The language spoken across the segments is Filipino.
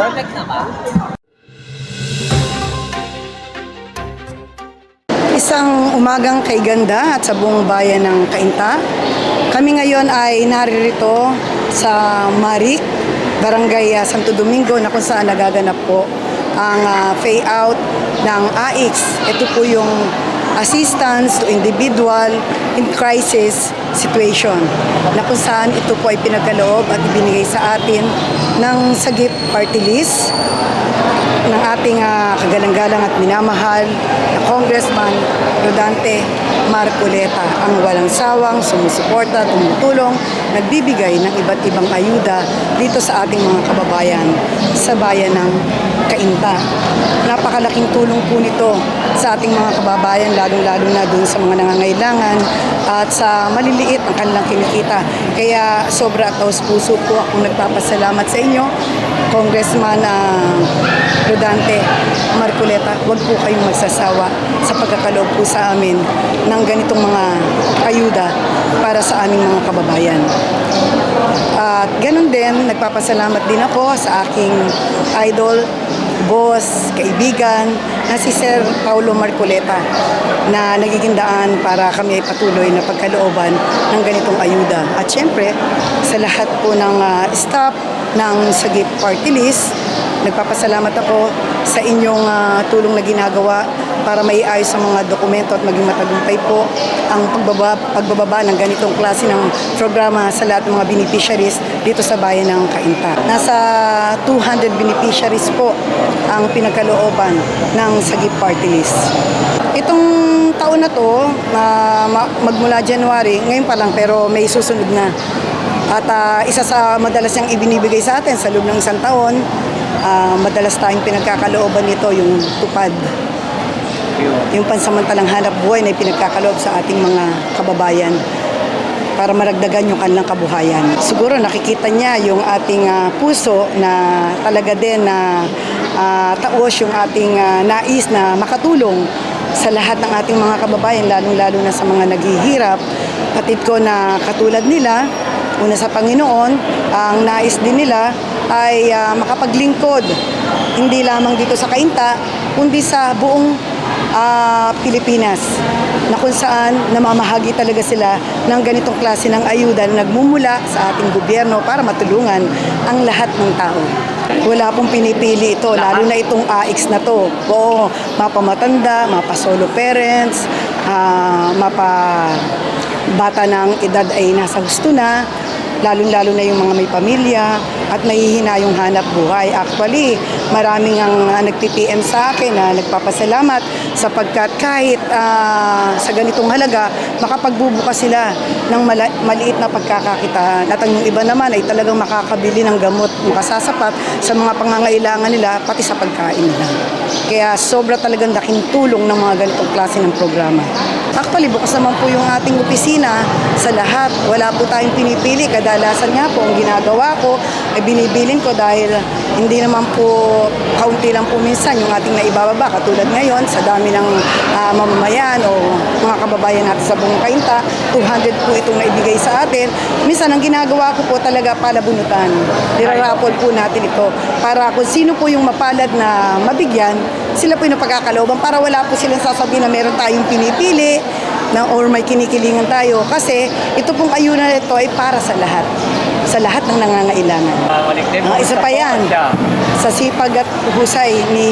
Perfect na ba? Isang umagang kay ganda at sa buong bayan ng Kainta. Kami ngayon ay naririto sa Marik, Barangay ah, Santo Domingo na kung saan nagaganap po ang ah, payout ng AIX. Ito po yung assistance to individual in crisis situation na kung saan ito po ay pinagkaloob at ibinigay sa atin ng Sagip Party List ng ating ah, kagalang-galang at minamahal na Congressman Rodante Marcoleta. Ang walang sawang sumusuporta, tumutulong, nagbibigay ng iba't ibang ayuda dito sa ating mga kababayan sa bayan ng Kainta. Napakalaking tulong po nito sa ating mga kababayan, lalong-lalo na dun sa mga nangangailangan at sa maliliit ang kanilang kinikita. Kaya sobra at taos puso po akong nagpapasalamat sa inyo, Congressman ah, Rodante Marcoleta, huwag po kayong magsasawa sa pagkakaloob po sa amin ng ganitong mga ayuda para sa aming mga kababayan. At ganun din, nagpapasalamat din ako sa aking idol, boss, kaibigan, na si Sir Paulo Marcoleta na nagiging daan para kami ay patuloy na pagkalooban ng ganitong ayuda. At syempre, sa lahat po ng ah, staff ng Sagip Party List, nagpapasalamat ako sa inyong ah, tulong na ginagawa para maiayos ang mga dokumento at maging matagumpay po ang pagbaba, pagbababa ng ganitong klase ng programa sa lahat ng mga beneficiaries dito sa bayan ng Kainta. Nasa 200 beneficiaries po ang pinagkalooban ng Sagip Party List. Itong taon na to, ma- magmula January, ngayon pa lang pero may susunod na. At ah, isa sa madalas niyang ibinibigay sa atin sa loob ng isang taon, ah, madalas tayong pinagkakalooban nito yung tupad yung pansamantalang hanap buhay na pinagkakaloob sa ating mga kababayan para maragdagan yung kanilang kabuhayan. Siguro nakikita niya yung ating ah, puso na talaga din na ah, taos yung ating ah, nais na makatulong sa lahat ng ating mga kababayan, lalong-lalo na sa mga naghihirap. Patid ko na katulad nila, una sa Panginoon, ang nais din nila ay ah, makapaglingkod hindi lamang dito sa Kainta, kundi sa buong ah, Pilipinas na kung saan namamahagi talaga sila ng ganitong klase ng ayuda na nagmumula sa ating gobyerno para matulungan ang lahat ng tao. Wala pong pinipili ito, lalo na itong AX na to. Oo, mapamatanda, mapa solo parents, ah, mapa bata ng edad ay nasa gusto na, lalong-lalo na yung mga may pamilya at nahihina yung hanap buhay. Actually, maraming ang uh, nagpi-PM sa akin na nagpapasalamat sapagkat kahit ah, sa ganitong halaga, makapagbubukas sila ng mala- maliit na pagkakakitaan. At ang iba naman ay talagang makakabili ng gamot, makasasapat sa mga pangangailangan nila, pati sa pagkain nila. Kaya sobra talagang laking tulong ng mga ganitong klase ng programa. Actually, bukas naman po yung ating opisina sa lahat. Wala po tayong pinipili. Kadalasan nga po, ang ginagawa ko, ay binibilin ko dahil hindi naman po kaunti lang po minsan yung ating naibababa. Katulad ngayon, sa dami ng ah, mamamayan o mga kababayan natin sa buong kainta, 200 po itong naibigay sa atin. Minsan, ang ginagawa ko po talaga palabunutan. Nirarapol po natin ito para kung sino po yung mapalad na mabigyan, sila po yung napagkakalooban para wala po silang sasabihin na meron tayong pinipili na or may kinikilingan tayo. Kasi ito pong ayunan na ito ay para sa lahat sa lahat ng nangangailangan. Ah, isa pa yan. Sa sipag at husay ni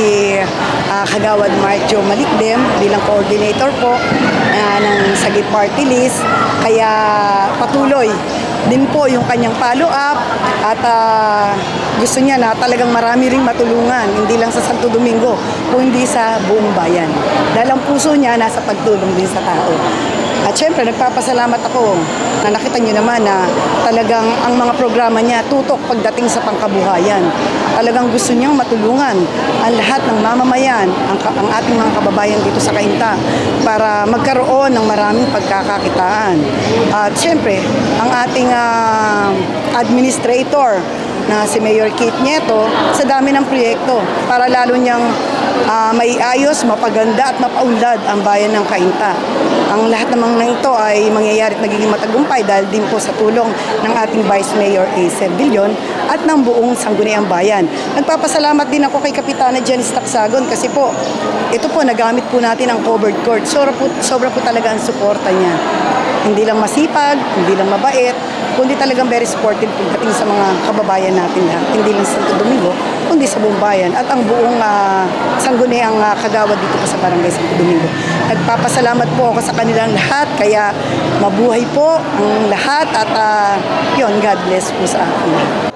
ah, Kagawad Mark Joe Malikdem bilang coordinator po ah, ng Sagit Party List. Kaya patuloy din po yung kanyang follow-up at ah, gusto niya na talagang marami ring matulungan, hindi lang sa Santo Domingo, kundi sa buong bayan. Dahil ang puso niya nasa pagtulong din sa tao. At syempre, nagpapasalamat ako na nakita niyo naman na talagang ang mga programa niya tutok pagdating sa pangkabuhayan. Talagang gusto niyang matulungan ang lahat ng mamamayan, ang, ang ating mga kababayan dito sa Kainta para magkaroon ng maraming pagkakakitaan. At syempre, ang ating ah, administrator na si Mayor Kate Nieto sa dami ng proyekto para lalo niyang ah, maiayos, mapaganda at mapaunlad ang bayan ng Kainta. Ang lahat namang ng ito ay mangyayari at nagiging matagumpay dahil din po sa tulong ng ating Vice Mayor A. Servillion at ng buong Sangguniang Bayan. Nagpapasalamat din ako kay Kapitana Janice Taksagon kasi po, ito po, nagamit po natin ang covered court. Sobra po, sobra po talaga ang suporta niya. Hindi lang masipag, hindi lang mabait, kundi talagang very supportive pagdating sa mga kababayan natin lahat. Hindi lang sa Santo Domingo, kundi sa buong bayan at ang buong uh, sangguniang uh, kagawad dito sa Barangay Santo Domingo. Nagpapasalamat po ako sa kanilang lahat, kaya mabuhay po ang lahat at uh, yun, God bless po sa atin.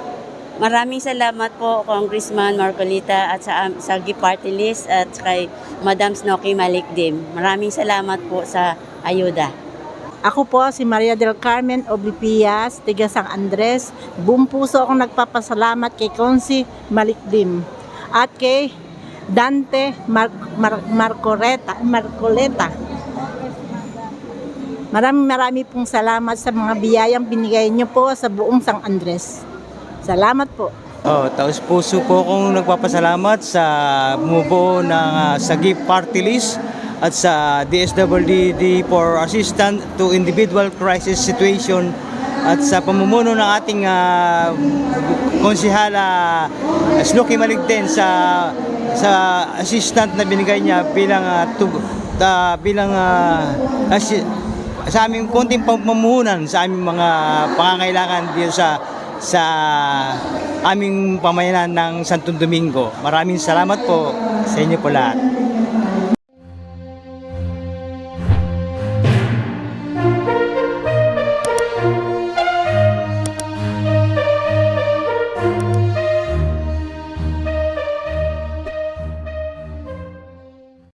Maraming salamat po Congressman Marcolita at sa sa Gi Party List at kay Madam Snoky Malikdim. Maraming salamat po sa ayuda. Ako po si Maria del Carmen Oblipias, tiga San Andres. Buong puso akong nagpapasalamat kay Konsi Malikdim at kay Dante Mar- Mar- Marcoreta, Marcoleta. Maraming marami pong salamat sa mga biyayang binigay niyo po sa buong San Andres. Salamat po. Oh, taos puso po akong nagpapasalamat sa bumubuo ng uh, Sagip Party List at sa DSWD for assistance to individual crisis situation at sa pamumuno ng ating uh, konsihala uh, Snooki sa sa assistant na binigay niya bilang uh, tug- uh, bilang uh, assi- sa aming konting pamumuhunan sa aming mga pangangailangan dito sa sa aming pamayanan ng Santo Domingo. Maraming salamat po sa inyo po lahat.